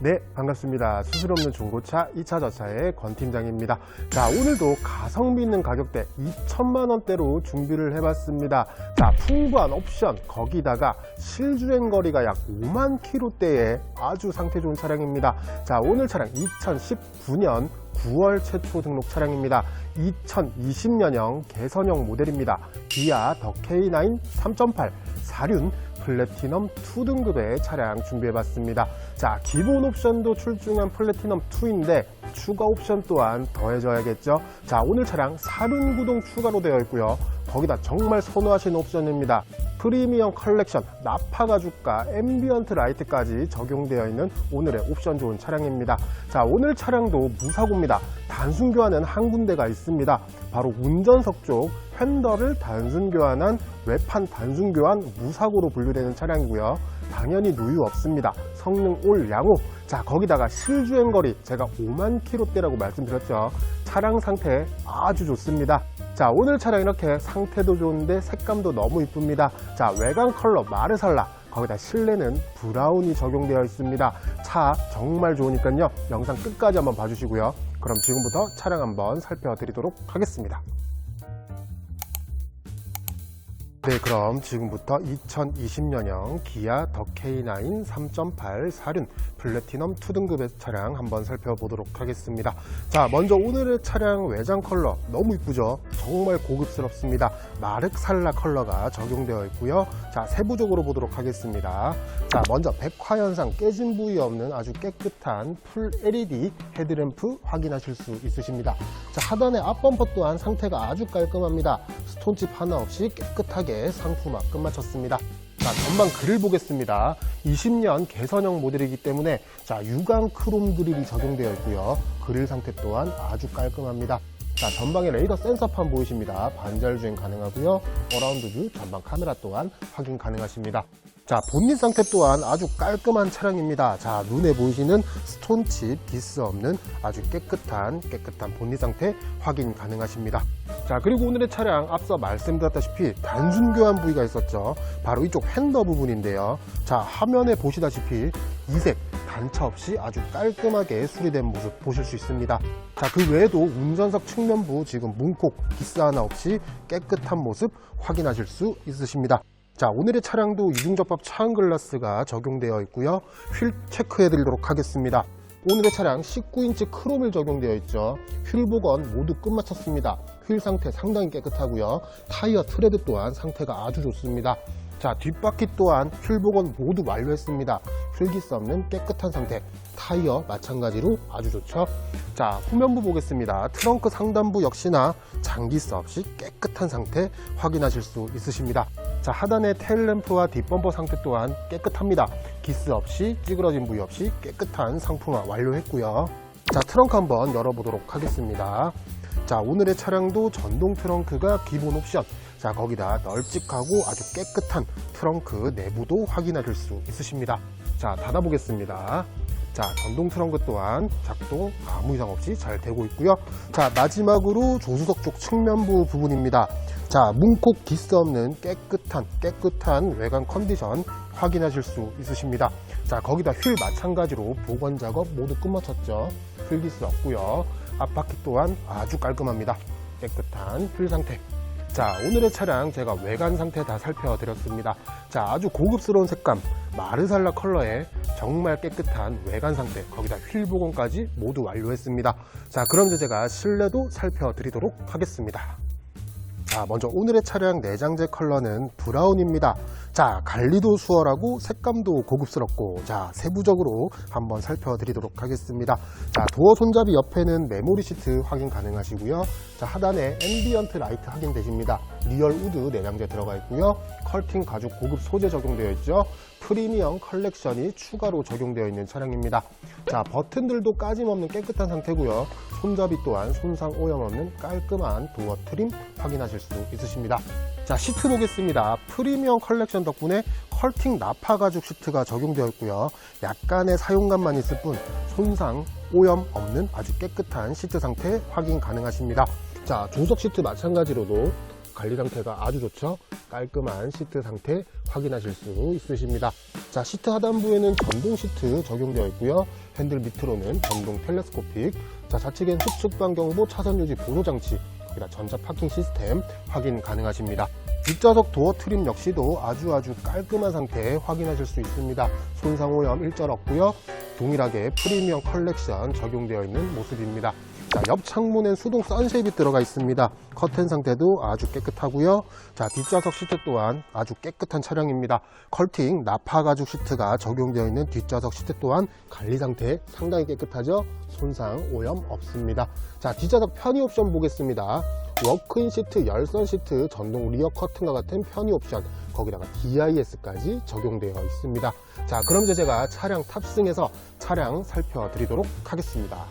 네, 반갑습니다. 수술 없는 중고차 2차 저차의 권 팀장입니다. 자, 오늘도 가성비 있는 가격대 2천만 원대로 준비를 해봤습니다. 자, 풍부한 옵션 거기다가 실주행 거리가 약 5만 킬로대의 아주 상태 좋은 차량입니다. 자, 오늘 차량 2019년 9월 최초 등록 차량입니다. 2020년형 개선형 모델입니다. 기아 더 K9 3.8 사륜 플래티넘 2 등급의 차량 준비해봤습니다. 자, 기본 옵션도 출중한 플래티넘 2인데 추가 옵션 또한 더해져야겠죠. 자, 오늘 차량 사륜 구동 추가로 되어 있고요. 거기다 정말 선호하시는 옵션입니다. 프리미엄 컬렉션, 나파 가죽과 앰비언트 라이트까지 적용되어 있는 오늘의 옵션 좋은 차량입니다. 자, 오늘 차량도 무사고입니다. 단순 교환은 한 군데가 있습니다. 바로 운전석 쪽 휀더를 단순 교환한 외판 단순 교환 무사고로 분류되는 차량이고요. 당연히 누유 없습니다. 성능 올 양호. 자, 거기다가 실주행 거리 제가 5만 킬로대라고 말씀드렸죠. 차량 상태 아주 좋습니다. 자, 오늘 차량 이렇게 상태도 좋은데 색감도 너무 이쁩니다. 자, 외관 컬러 마르살라. 거기다 실내는 브라운이 적용되어 있습니다. 차 정말 좋으니까요. 영상 끝까지 한번 봐주시고요. 그럼 지금부터 차량 한번 살펴드리도록 하겠습니다. 네, 그럼 지금부터 2020년형 기아 더 K9 3.8 사륜 플래티넘 2등급의 차량 한번 살펴보도록 하겠습니다. 자, 먼저 오늘의 차량 외장 컬러 너무 이쁘죠? 정말 고급스럽습니다. 마륵살라 컬러가 적용되어 있고요. 자, 세부적으로 보도록 하겠습니다. 자, 먼저 백화현상 깨진 부위 없는 아주 깨끗한 풀 LED 헤드램프 확인하실 수 있으십니다. 자, 하단의 앞범퍼 또한 상태가 아주 깔끔합니다. 스톤칩 하나 없이 깨끗하게 상품화 끝마쳤습니다. 자, 전방 그릴 보겠습니다. 20년 개선형 모델이기 때문에 자, 유광 크롬 그릴이 적용되어 있고요. 그릴 상태 또한 아주 깔끔합니다. 자, 전방에 레이더 센서판 보이십니다. 반절 주행 가능하고요. 어라운드 뷰 전방 카메라 또한 확인 가능하십니다. 자, 본닛 상태 또한 아주 깔끔한 차량입니다. 자, 눈에 보이시는 스톤칩, 디스 없는 아주 깨끗한, 깨끗한 본닛 상태 확인 가능하십니다. 자, 그리고 오늘의 차량 앞서 말씀드렸다시피 단순 교환 부위가 있었죠. 바로 이쪽 핸더 부분인데요. 자, 화면에 보시다시피 이색, 단차 없이 아주 깔끔하게 수리된 모습 보실 수 있습니다. 자, 그 외에도 운전석 측면부 지금 문콕, 기스 하나 없이 깨끗한 모습 확인하실 수 있으십니다. 자, 오늘의 차량도 이중접합 차은 글라스가 적용되어 있고요. 휠 체크해 드리도록 하겠습니다. 오늘의 차량 19인치 크롬을 적용되어 있죠. 휠 복원 모두 끝마쳤습니다. 휠 상태 상당히 깨끗하고요. 타이어 트레드 또한 상태가 아주 좋습니다. 자, 뒷바퀴 또한 휠 복원 모두 완료했습니다. 휠기스 없는 깨끗한 상태. 타이어 마찬가지로 아주 좋죠. 자, 후면부 보겠습니다. 트렁크 상단부 역시나 장기스 없이 깨끗한 상태 확인하실 수 있으십니다. 자, 하단의 테일램프와 뒷범퍼 상태 또한 깨끗합니다. 기스 없이 찌그러진 부위 없이 깨끗한 상품화 완료했고요. 자, 트렁크 한번 열어보도록 하겠습니다. 자, 오늘의 차량도 전동 트렁크가 기본 옵션. 자, 거기다 널찍하고 아주 깨끗한 트렁크 내부도 확인하실 수 있으십니다. 자, 닫아보겠습니다. 자, 전동 트렁크 또한 작동 아무 이상 없이 잘 되고 있고요. 자, 마지막으로 조수석 쪽 측면부 부분입니다. 자, 문콕 기스 없는 깨끗한, 깨끗한 외관 컨디션 확인하실 수 있으십니다. 자, 거기다 휠 마찬가지로 복원 작업 모두 끝마쳤죠. 휠 기스 없고요. 앞바퀴 또한 아주 깔끔합니다. 깨끗한 휠 상태. 자, 오늘의 차량 제가 외관 상태 다 살펴드렸습니다. 자, 아주 고급스러운 색감, 마르살라 컬러의 정말 깨끗한 외관 상태, 거기다 휠 복원까지 모두 완료했습니다. 자, 그럼 이제 제가 실내도 살펴드리도록 하겠습니다. 자, 먼저 오늘의 차량 내장재 컬러는 브라운입니다. 자, 관리도 수월하고 색감도 고급스럽고, 자, 세부적으로 한번 살펴드리도록 하겠습니다. 자, 도어 손잡이 옆에는 메모리 시트 확인 가능하시고요. 자, 하단에 앰비언트 라이트 확인되십니다. 리얼 우드 내장재 들어가 있고요. 컬팅 가죽 고급 소재 적용되어 있죠. 프리미엄 컬렉션이 추가로 적용되어 있는 차량입니다. 자, 버튼들도 까짐없는 깨끗한 상태고요. 손잡이 또한 손상 오염 없는 깔끔한 도어 트림 확인하실 수 있으십니다. 자, 시트 보겠습니다. 프리미엄 컬렉션 덕분에 컬팅 나파 가죽 시트가 적용되어 있고요. 약간의 사용감만 있을 뿐 손상 오염 없는 아주 깨끗한 시트 상태 확인 가능하십니다. 자, 조석 시트 마찬가지로도 관리 상태가 아주 좋죠. 깔끔한 시트 상태 확인하실 수 있으십니다. 자, 시트 하단부에는 전동 시트 적용되어 있고요. 핸들 밑으로는 전동 텔레스코픽. 자, 좌측엔 흡축 반경보 차선 유지 보조 장치. 거기다 전자 파킹 시스템 확인 가능하십니다. 뒷좌석 도어 트림 역시도 아주 아주 깔끔한 상태 확인하실 수 있습니다. 손상 오염 일절 없고요. 동일하게 프리미엄 컬렉션 적용되어 있는 모습입니다. 자, 옆 창문엔 수동 선쉐입이 들어가 있습니다. 커튼 상태도 아주 깨끗하고요. 자, 뒷좌석 시트 또한 아주 깨끗한 차량입니다. 컬팅 나파 가죽 시트가 적용되어 있는 뒷좌석 시트 또한 관리 상태 상당히 깨끗하죠. 손상 오염 없습니다. 자, 뒷좌석 편의 옵션 보겠습니다. 워크인 시트, 열선 시트, 전동 리어 커튼과 같은 편의 옵션, 거기다가 DIS까지 적용되어 있습니다. 자, 그럼 이제 제가 차량 탑승해서 차량 살펴드리도록 하겠습니다.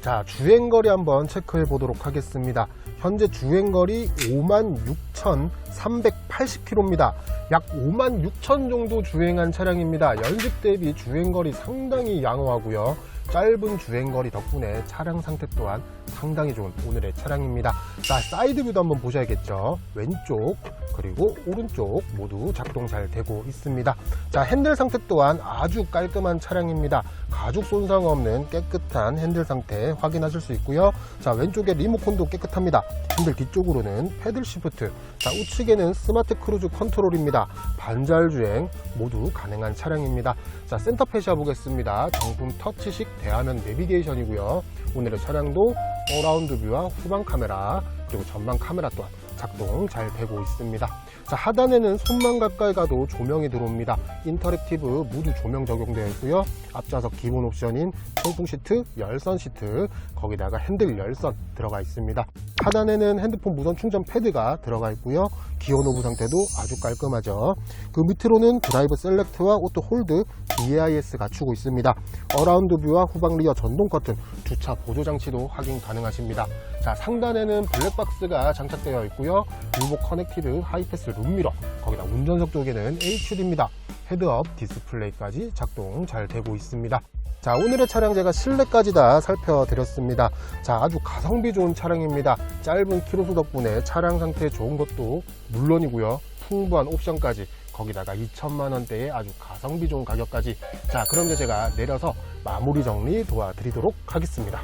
자, 주행거리 한번 체크해 보도록 하겠습니다. 현재 주행거리 56,380km입니다. 약 56,000 정도 주행한 차량입니다. 연식 대비 주행거리 상당히 양호하고요. 짧은 주행거리 덕분에 차량 상태 또한 상당히 좋은 오늘의 차량입니다. 자, 사이드 뷰도 한번 보셔야겠죠. 왼쪽 그리고 오른쪽 모두 작동 잘 되고 있습니다. 자, 핸들 상태 또한 아주 깔끔한 차량입니다. 가죽 손상 없는 깨끗한 핸들 상태 확인하실 수 있고요. 자, 왼쪽에 리모컨도 깨끗합니다. 핸들 뒤쪽으로는 패들 시프트. 자, 우측에는 스마트 크루즈 컨트롤입니다. 반잘 주행 모두 가능한 차량입니다. 자, 센터 페시아 보겠습니다. 정품 터치식 대화면 내비게이션이고요. 오늘의 차량도 어라운드 뷰와 후방 카메라 그리고 전방 카메라 또한 작동 잘 되고 있습니다. 자, 하단에는 손만 가까이 가도 조명이 들어옵니다. 인터랙티브 무드 조명 적용되어 있고요. 앞좌석 기본 옵션인 통풍 시트, 열선 시트, 거기다가 핸들 열선 들어가 있습니다. 하단에는 핸드폰 무선 충전 패드가 들어가 있고요. 기어 노브 상태도 아주 깔끔하죠. 그 밑으로는 드라이브 셀렉트와 오토 홀드, DAIS 갖추고 있습니다. 어라운드 뷰와 후방 리어 전동 커튼, 주차 보조 장치도 확인 가능하십니다. 자, 상단에는 블랙박스가 장착되어 있고요. 유보 커넥티드 하이패스 룸미러, 거기다 운전석 쪽에는 HUD입니다. 헤드업 디스플레이까지 작동 잘 되고 있습니다. 자, 오늘의 차량 제가 실내까지 다 살펴드렸습니다. 자, 아주 가성비 좋은 차량입니다. 짧은 키로수 덕분에 차량 상태 좋은 것도 물론이고요. 풍부한 옵션까지 거기다가 2천만 원대의 아주 가성비 좋은 가격까지 자, 그럼 이제 제가 내려서 마무리 정리 도와드리도록 하겠습니다.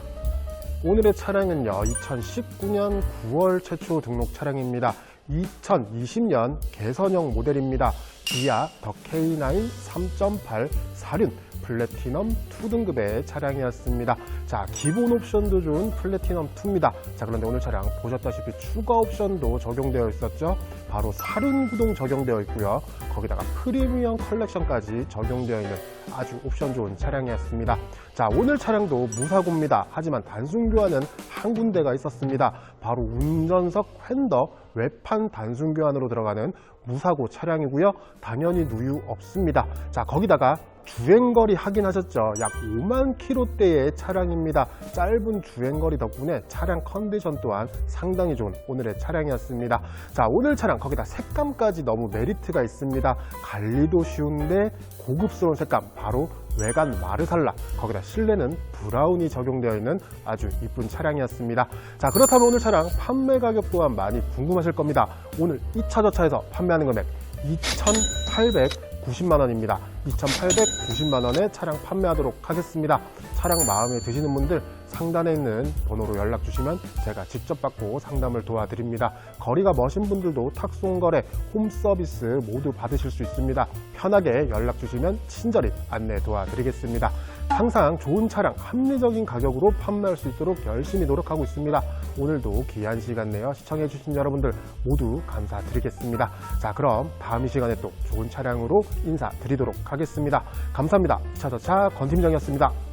오늘의 차량은요, 2019년 9월 최초 등록 차량입니다. 2020년 개선형 모델입니다. 기아 더 K9 3.8 사륜 플래티넘 2등급의 차량이었습니다. 자, 기본 옵션도 좋은 플래티넘 2입니다. 자, 그런데 오늘 차량 보셨다시피 추가 옵션도 적용되어 있었죠. 바로 사륜 구동 적용되어 있고요. 거기다가 프리미엄 컬렉션까지 적용되어 있는 아주 옵션 좋은 차량이었습니다. 자, 오늘 차량도 무사고입니다. 하지만 단순 교환은 한 군데가 있었습니다. 바로 운전석 휀더 외판 단순 교환으로 들어가는 무사고 차량이고요. 당연히 누유 없습니다. 자, 거기다가 주행거리 확인하셨죠? 약 5만 킬로대의 차량입니다. 짧은 주행거리 덕분에 차량 컨디션 또한 상당히 좋은 오늘의 차량이었습니다. 자, 오늘 차량 거기다 색감까지 너무 메리트가 있습니다. 관리도 쉬운데 고급스러운 색감 바로 외관 마르살라 거기다 실내는 브라운이 적용되어 있는 아주 이쁜 차량이었습니다. 자 그렇다면 오늘 차량 판매 가격 또한 많이 궁금하실 겁니다. 오늘 2차 저차에서 판매하는 금액 2,890만 원입니다. 2,890만 원에 차량 판매하도록 하겠습니다. 차량 마음에 드시는 분들 상단에 있는 번호로 연락 주시면 제가 직접 받고 상담을 도와드립니다. 거리가 머신 분들도 탁송거래, 홈서비스 모두 받으실 수 있습니다. 편하게 연락 주시면 친절히 안내 도와드리겠습니다. 항상 좋은 차량 합리적인 가격으로 판매할 수 있도록 열심히 노력하고 있습니다. 오늘도 귀한 시간 내어 시청해주신 여러분들 모두 감사드리겠습니다. 자, 그럼 다음 이 시간에 또 좋은 차량으로 인사드리도록 하겠습니다. 감사합니다. 차저차 건팀장이었습니다.